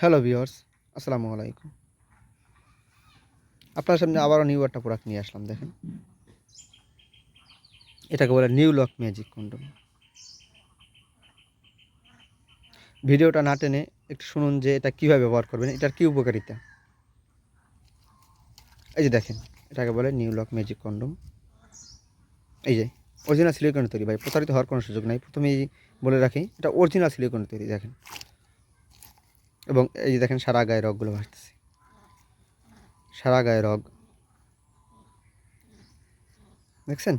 Hello viewers আসসালামু আলাইকুম। আপনার সামনে আবারও নিউ একটা প্রোডাক্ট নিয়ে আসলাম, দেখেন। এটাকে বলে নিউ লক ম্যাজিক কন্ডম ভিডিওটা না টেনে একটু শুনুন যে এটা কীভাবে ব্যবহার করবেন, এটার কী উপকারিতা? এই যে দেখেন, এটাকে বলে নিউ লক ম্যাজিক কন্ডম এই যে অরিজিনাল সিলিকনের তৈরি, ভাই, প্রতারিত হওয়ার কোনো সুযোগ নাই। প্রথমেই বলে রাখি, এটা অরিজিনাল সিলিকনের তৈরি, দেখেন। এবং এই যে দেখেন সারা গায়ে রগগুলো ভাসতেছে। সারা গায়ে রগ। দেখছেন?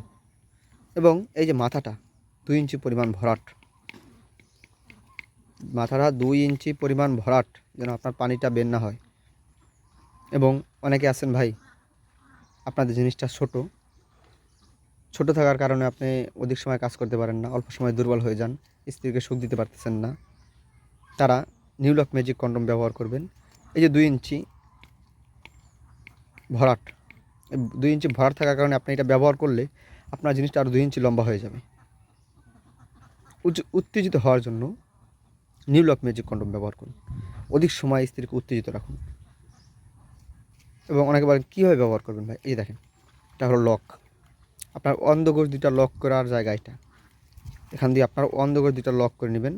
এবং এই যে মাথাটা, দুই ইঞ্চি পরিমাণ ভরাট। মাথাটা দুই ইঞ্চি পরিমাণ ভরাট, যেন আপনার পানিটা বের না হয়। এবং অনেকে আছেন ভাই, আপনাদের জিনিসটা ছোট। ছোট থাকার কারণে আপনি অধিক সময় কাজ করতে পারেন না, অল্প সময় দুর্বল হয়ে যান, স্ত্রীকে সুখ দিতে পারতেছেন না। তারা নিউলক ম্যাজিক কন্ডম ব্যবহার করবেন। এই যে দুই ইঞ্চি ভরাট, দুই ইঞ্চি ভরাট থাকার কারণে আপনি এটা ব্যবহার করলে আপনার জিনিসটা আরও দুই ইঞ্চি লম্বা হয়ে যাবে। উত্তেজিত হওয়ার জন্য নিউলক ম্যাজিক কন্ডম ব্যবহার করুন। অধিক সময় স্ত্রীকে উত্তেজিত রাখুন। এবং অনেকে বলেন, কীভাবে ব্যবহার করবেন ভাই? এই দেখেন, এটা হলো লক আপনার অন্ধকোষ দুটা লক করার জায়গা এটা। এখান দিয়ে আপনার অন্ধকোষ দুটা লক করে নেবেন।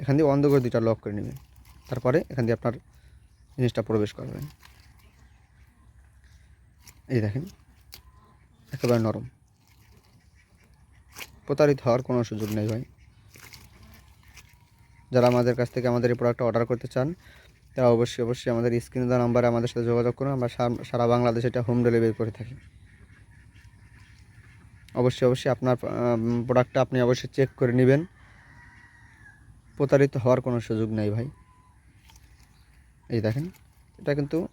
এখান দিয়ে অন্ধকার দুইটা লক করে নেবেন। তারপরে এখান দিয়ে আপনার জিনিসটা প্রবেশ করবেন এই দেখেন, একেবারে নরম। প্রতারিত হওয়ার কোনো সুযোগ নেই ভাই। যারা আমাদের কাছ থেকে আমাদের এই প্রোডাক্টটা অর্ডার করতে চান, তারা অবশ্যই অবশ্যই আমাদের স্ক্রিনে দেওয়া নাম্বারে আমাদের সাথে যোগাযোগ করুন। আমরা সারা বাংলাদেশে এটা হোম ডেলিভারি করে থাকি। অবশ্যই অবশ্যই আপনার প্রোডাক্টটা আপনি অবশ্যই চেক করে নেবেন। প্রতারিত হওয়ার কোনো সুযোগ নেই ভাই। এই দেখেন, এটা কিন্তু,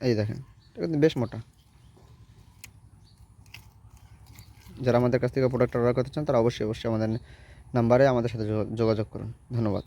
এই দেখেন, এটা কিন্তু বেশ মোটা। যারা আমাদের কাছ থেকে প্রোডাক্ট অর্ডার করতে চান, তারা অবশ্যই অবশ্যই আমাদের নাম্বারে আমাদের সাথে যোগা- যোগাযোগ করুন। ধন্যবাদ।